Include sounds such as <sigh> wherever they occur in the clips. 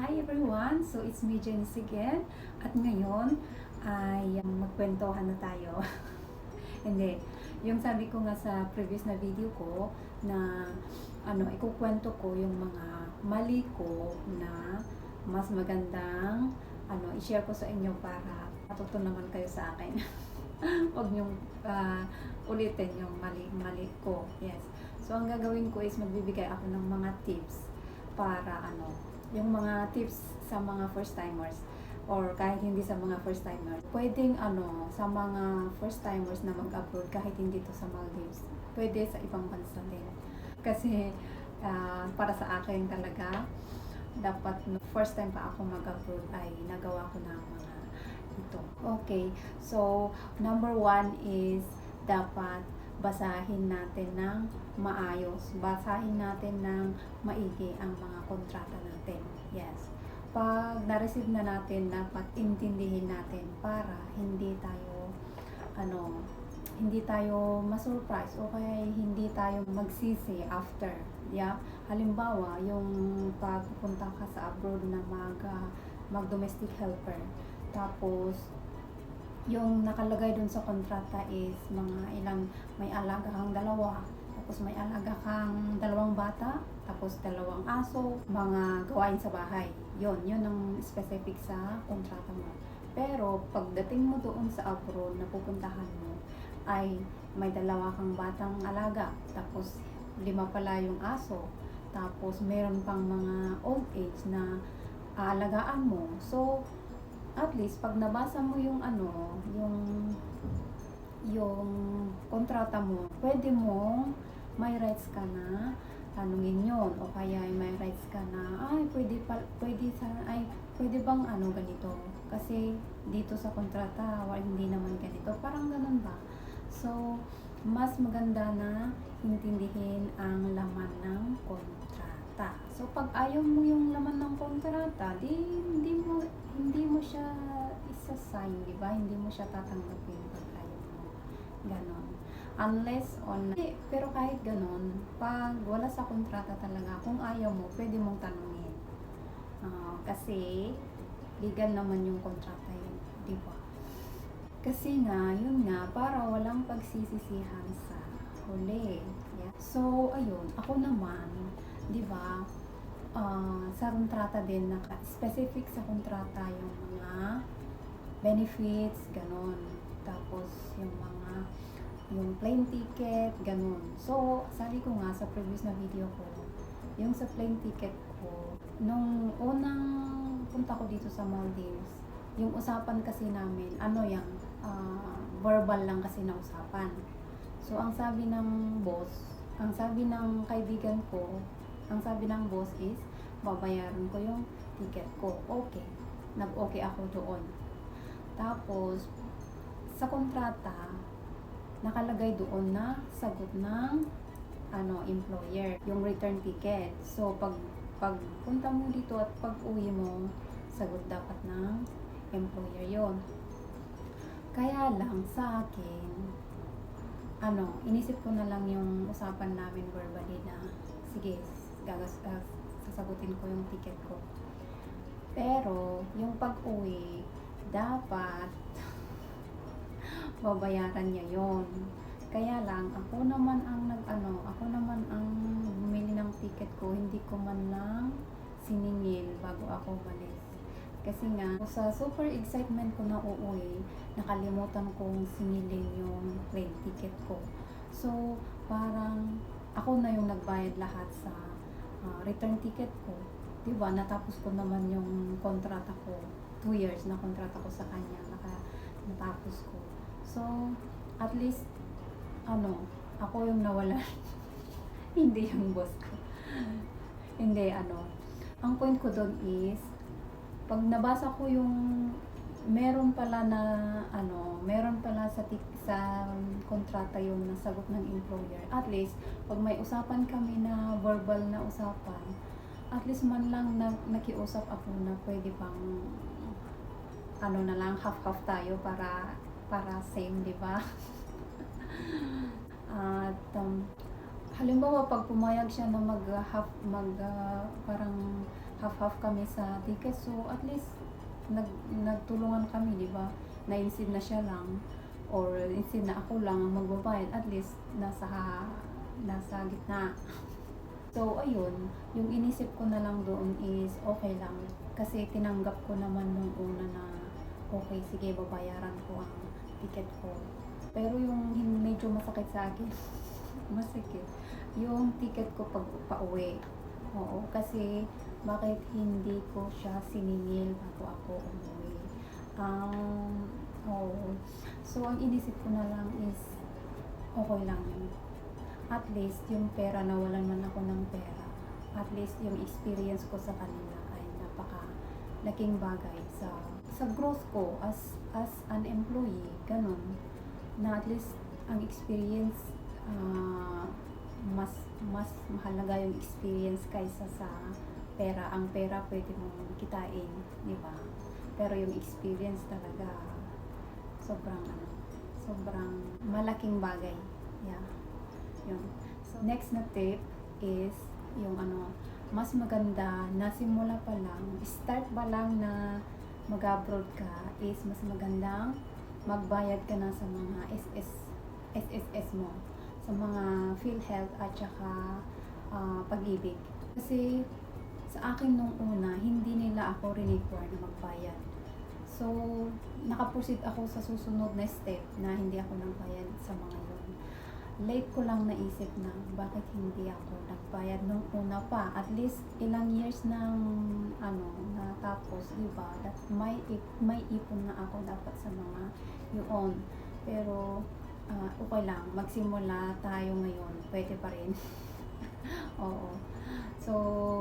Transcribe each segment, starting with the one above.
Hi everyone! So it's me Janice again at ngayon ay um, magkwentuhan na tayo. <laughs> Hindi. Yung sabi ko nga sa previous na video ko na ano, ikukwento ko yung mga mali ko na mas magandang ano, i-share ko sa inyo para matuto naman kayo sa akin. <laughs> Huwag niyong ah, ulitin yung mali-mali ko. Yes. So ang gagawin ko is magbibigay ako ng mga tips para ano, yung mga tips sa mga first timers or kahit hindi sa mga first timers. Pwedeng ano, sa mga first timers na mag-abroad kahit hindi to sa Maldives. Pwede sa ibang bansa din. Kasi ah, para sa akin talaga dapat no, first time pa ako mag-abroad ay nagawa ko na mga ito. Okay. So, number one is dapat basahin natin ng maayos. Basahin natin ng maigi ang mga kontrata natin. Yes. Pag na-receive na natin, dapat intindihin natin para hindi tayo ano, hindi tayo masurprise o kaya hindi tayo magsisi after. Yeah? Halimbawa, yung pagpunta ka sa abroad na mag, ah, mag-domestic helper. Tapos, yung nakalagay dun sa kontrata is mga ilang may alaga kang dalawa. Tapos may alaga kang dalawang bata tapos dalawang aso mga gawain sa bahay. Yon yun ang specific sa kontrata mo. Pero pagdating mo doon sa abroad na pupuntahan mo ay may dalawa kang batang alaga tapos lima pala yung aso tapos meron pang mga old age na aalagaan mo. So at least pag nabasa mo yung ano, yung yung kontrata mo, pwede mo may rights ka na tanungin yon o kaya ay may rights ka na ay pwede pa, pwede sa ay pwede bang ano ganito? Kasi dito sa kontrata wa hindi naman ganito. Parang ganun ba? So mas maganda na intindihin ang laman ng kontrata. So pag ayaw mo yung laman ng kontrata di hindi mo hindi mo siya isa-sign, di ba? Hindi mo siya tatanggapin pag ayaw mo. Ganon. Unless on... Eh, pero kahit ganon, pag wala sa kontrata talaga, kung ayaw mo, pwede mong tanungin. Ah, kasi, legal naman yung kontrata yun, di ba? Kasi nga, yun nga, para walang pagsisisihan sa huli. Yeah. So, ayun, ako naman, di ba, ah, sa kontrata din, naka, specific sa kontrata yung mga benefits, ganon. Tapos, yung mga, yung plane ticket, ganon. So, sabi ko nga sa previous na video ko, yung sa plane ticket ko, nung unang punta ko dito sa Maldives, yung usapan kasi namin, ano yung, ah, verbal lang kasi na usapan. So, ang sabi ng boss, ang sabi ng kaibigan ko, ang sabi ng boss is, babayaran ko yung ticket ko. Okay. Nag-okay ako doon. Tapos, sa kontrata, nakalagay doon na sagot ng ano, employer, yung return ticket. So, pag pag punta mo dito at pag uwi mo, sagot dapat ng employer yon. Kaya lang sa akin, ano, inisip ko na lang yung usapan namin verbally na, sige, gagas, uh, sasagutin ko yung ticket ko. Pero, yung pag-uwi, dapat babayaran niya yon. Kaya lang, ako naman ang nag ano, ako naman ang bumili ng ticket ko, hindi ko man lang siningil bago ako umalis. Kasi nga, sa super excitement ko na uuwi, nakalimutan kong singilin yung plane ticket ko. So, parang ako na yung nagbayad lahat sa ah, return ticket ko. Diba, natapos ko naman yung kontrata ko. Two years na kontrata ko sa kanya. Naka, natapos ko. So, at least, ano, ako yung nawala. <laughs> Hindi yung boss ko. Hindi, ano. Ang point ko doon is, pag nabasa ko yung meron pala na ano, meron pala sa sa kontrata yung nasagot ng employer. At least pag may usapan kami na verbal na usapan, at least man lang na, nakiusap ako na pwede pang ano na lang half-half tayo para para same, di ba? <laughs> At um, halimbawa pag pumayag siya na mag half mag ah, parang half-half kami sa ticket. So, at least, nag, nagtulungan kami, di ba? Na-insid na siya lang or instead na ako lang ang magbabayad, at least nasa nasa gitna. <laughs> So, ayun, yung inisip ko na lang doon is okay lang. Kasi tinanggap ko naman nung una na okay, sige, babayaran ko ang ticket ko. Pero yung medyo masakit sa akin, <laughs> masakit, yung ticket ko pag pauwi. Oo, kasi bakit hindi ko siya siningil bago ako umuwi. Um, oo. So, ang inisip ko na lang is, okay lang yun. At least, yung pera, nawalan man ako ng pera. At least, yung experience ko sa kanila ay napaka laking bagay sa sa growth ko as as an employee, ganun. Na at least, ang experience, ah, mas mas mahalaga yung experience kaysa sa pera. Ang pera pwede mong kitain, di ba? Pero yung experience talaga, sobrang ano, sobrang malaking bagay. Yeah. Yun. So, next na tip is yung ano, mas maganda na simula pa lang, start pa lang na mag-abroad ka is mas magandang magbayad ka na sa mga SS, SSS mo. Sa mga PhilHealth at saka ah, pag-ibig. Kasi sa akin nung una, hindi nila ako require na magbayad. So, nakaproceed ako sa susunod na step na hindi ako nagbayad sa mga. Late ko lang naisip na bakit hindi ako nagbayad nung una pa. At least ilang years nang ano, natapos, di ba? That may, may ipon na ako dapat sa mga yun. Pero, ah, okay lang. Magsimula tayo ngayon. Pwede pa rin. <laughs> Oo. So,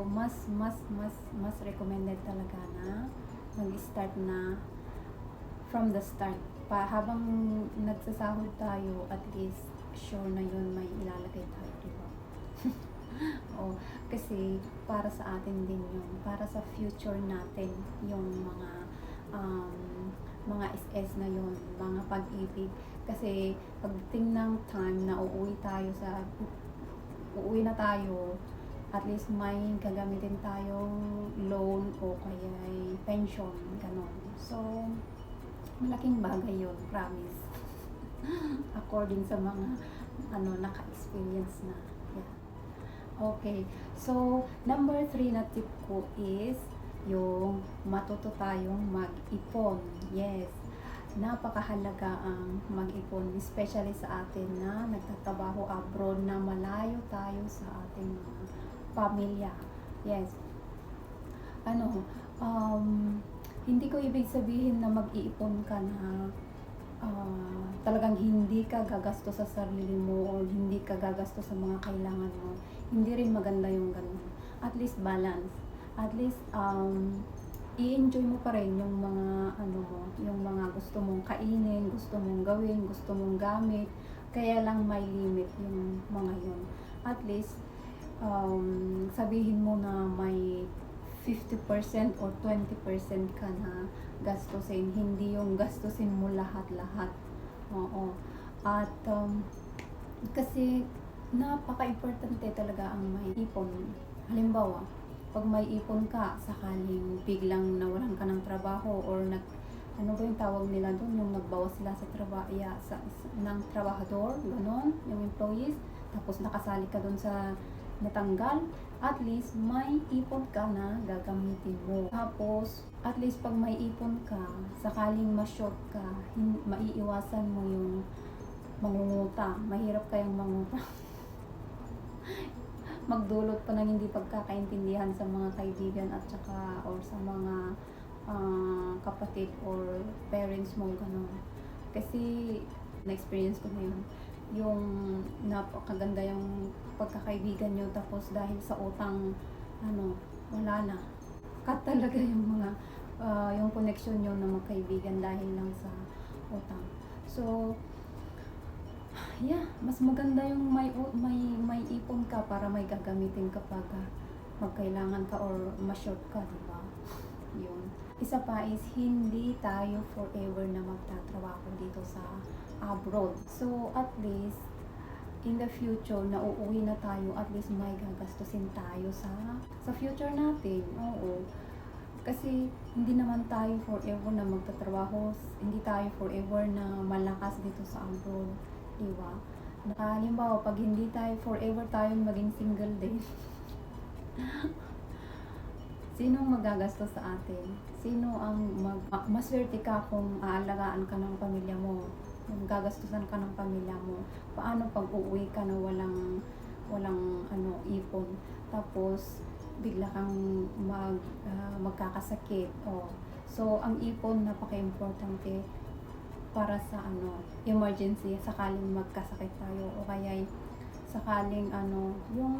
mas, mas, mas, mas recommended talaga na mag-start na from the start. Pa, habang nagsasahod tayo, at least sure na yun may ilalagay tayo, di ba? <laughs> Oo. Kasi para sa atin din yun. Para sa future natin yung mga um, mga SS na yun, mga pag-ibig. Kasi pagdating ng time na uuwi tayo sa uuwi na tayo, at least may gagamitin tayong loan o kaya ay pension, ganon. So, malaking bagay yun, promise. <gasps> According sa mga ano naka-experience na. Yeah. Okay. So, number three na tip ko is yung matuto tayong mag-ipon. Yes. Napakahalaga ang mag-ipon, especially sa atin na nagtatrabaho abroad na malayo tayo sa ating mga pamilya. Yes. Ano, um, hindi ko ibig sabihin na mag-iipon ka na ah, talagang hindi ka gagasto sa sarili mo o hindi ka gagasto sa mga kailangan mo. Hindi rin maganda yung ganun. At least balance. At least um, i-enjoy mo pa rin yung mga ano mo, yung mga gusto mong kainin, gusto mong gawin, gusto mong gamit. Kaya lang may limit yung mga yun. At least um, sabihin mo na may 50% or 20% ka na gastusin. Hindi yung gastusin mo lahat-lahat. Oo. At um, kasi napaka-importante talaga ang may ipon. Halimbawa, pag may ipon ka, sakaling biglang nawalan ka ng trabaho or nag ano ba yung tawag nila doon, yung nagbawas sila sa trabaho, yeah, sa, sa- ng trabahador, ganon, yung employees, tapos nakasali ka doon sa natanggal, at least may ipon ka na gagamitin mo. Tapos, at least pag may ipon ka, sakaling ma-short ka, maiiwasan mo yung mangungutang. Mahirap kayang mangutang. <laughs> Magdulot pa ng hindi pagkakaintindihan sa mga kaibigan at saka or sa mga ah, kapatid or parents mo, gano'n. Kasi, na-experience ko na yun yung napakaganda yung pagkakaibigan nyo tapos dahil sa utang ano wala na. Cut talaga yung mga ah, yung connection nyo na magkaibigan dahil lang sa utang. So yeah mas maganda yung may may may ipon ka para may gagamitin kapag ah, magkailangan ka or ma-short ka di ba? Yun. Isa pa is hindi tayo forever na magtatrabaho dito sa abroad. So, at least, in the future na uuwi na tayo, at least may gagastusin tayo sa sa future natin. Oo. Kasi hindi naman tayo forever na magtatrabaho, hindi tayo forever na malakas dito sa abroad, di ba? Nakalimbawa, pag hindi tayo forever tayo maging single din. <laughs> Sinong magagastos sa atin? Sino ang mag ma- maswerte ka kung aalagaan ka ng pamilya mo? Gagastusan ka ng pamilya mo? Paano pag uuwi ka na walang walang ano ipon? Tapos bigla kang mag ah, magkakasakit. Oh. So ang ipon napaka-importante para sa ano emergency sakaling magkasakit tayo o kaya sakaling ano yung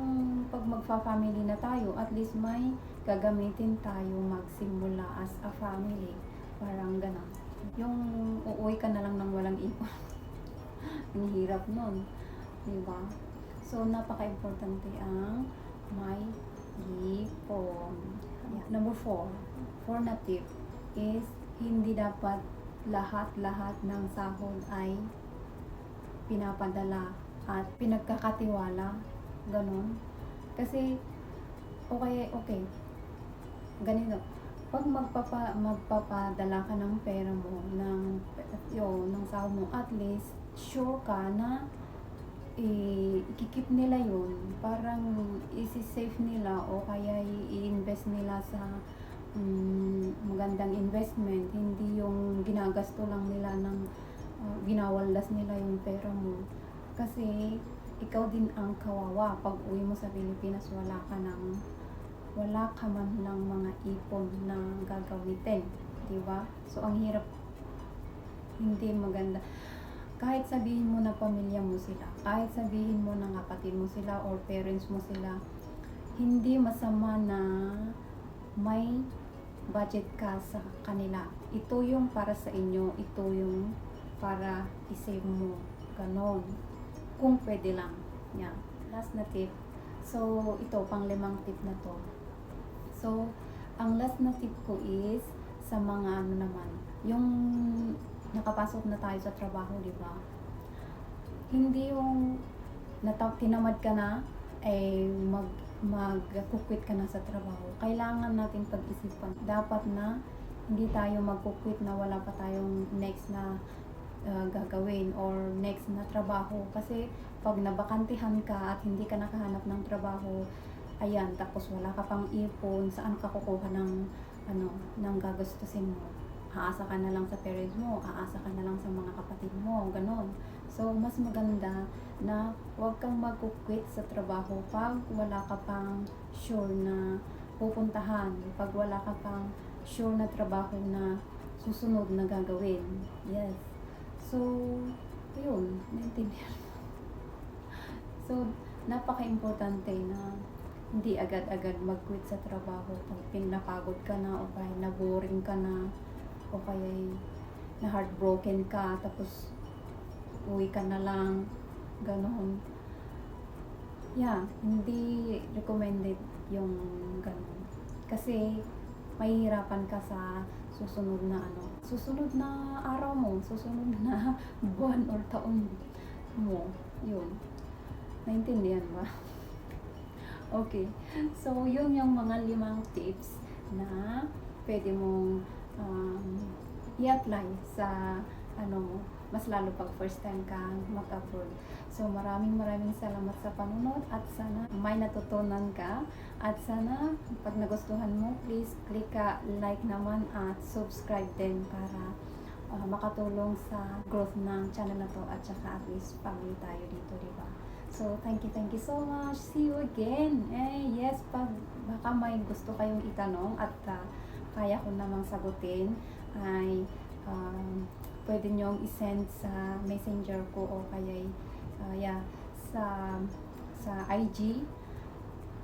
pag magfa-family na tayo at least may gagamitin tayo magsimula as a family parang gano'n yung uuwi ka na lang ng walang ipon <laughs> ang hirap nun di ba so napaka-importante ang may ipon yeah. number four four na tip is hindi dapat lahat-lahat ng sahod ay pinapadala at pinagkakatiwala. Ganon. Kasi, okay, okay. Ganito. Pag magpapa, magpapadala ka ng pera mo, ng, yo, ng sahod mo, at least, sure ka na i- ikikip nila yun. Parang isi-save nila o kaya i-invest nila sa mm, magandang investment. Hindi yung ginagasto lang nila ng uh, ginawaldas nila yung pera mo. Kasi ikaw din ang kawawa pag uwi mo sa Pilipinas wala ka ng wala ka man lang mga ipon na gagamitin, 'di ba? So ang hirap hindi maganda. Kahit sabihin mo na pamilya mo sila, kahit sabihin mo na kapatid mo sila or parents mo sila, hindi masama na may budget ka sa kanila. Ito yung para sa inyo, ito yung para i-save mo. Ganon. Kung pwede lang. Yan. Last na tip. So, ito, pang limang tip na to. So, ang last na tip ko is sa mga ano naman, yung nakapasok na tayo sa trabaho, di ba? Hindi yung nata- tinamad ka na, ay mag mag-quit ka na sa trabaho. Kailangan natin pag-isipan. Dapat na hindi tayo mag-quit na wala pa tayong next na uh, gagawin or next na trabaho. Kasi pag nabakantihan ka at hindi ka nakahanap ng trabaho, ayan, tapos wala ka pang ipon, saan ka kukuha ng ano, ng gagastusin mo? Aasa ka na lang sa parents mo, aasa ka na lang sa mga kapatid mo, ganon. So, mas maganda na huwag kang mag-quit sa trabaho pag wala ka pang sure na pupuntahan, pag wala ka pang sure na trabaho na susunod na gagawin. Yes. So, yun, naintindihan. <laughs> So, napaka-importante na hindi agad-agad mag-quit sa trabaho. Pag pinapagod ka na o kaya na-boring ka na o kaya na heartbroken ka tapos uwi ka na lang ganon. Yeah hindi recommended yung ganon. Kasi mahihirapan ka sa susunod na ano susunod na araw mo susunod na <laughs> buwan or taon mo. Yun. Naintindihan ba Okay. So, yun yung mga limang tips na pwede mong um, i-apply sa ano mas lalo pag first time ka mag-upload. So, maraming maraming salamat sa panunod at sana may natutunan ka at sana pag nagustuhan mo, please click ka like naman at subscribe din para uh, makatulong sa growth ng channel na to at saka at least family tayo dito, di ba? So, thank you, thank you so much. See you again. Eh, yes, pag baka may gusto kayong itanong at uh, kaya ko namang sagutin, ay um, pwede nyong isend sa messenger ko o kaya uh, yeah, sa sa IG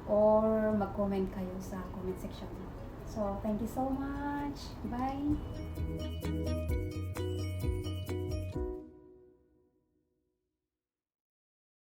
or mag-comment kayo sa comment section. So, thank you so much. Bye!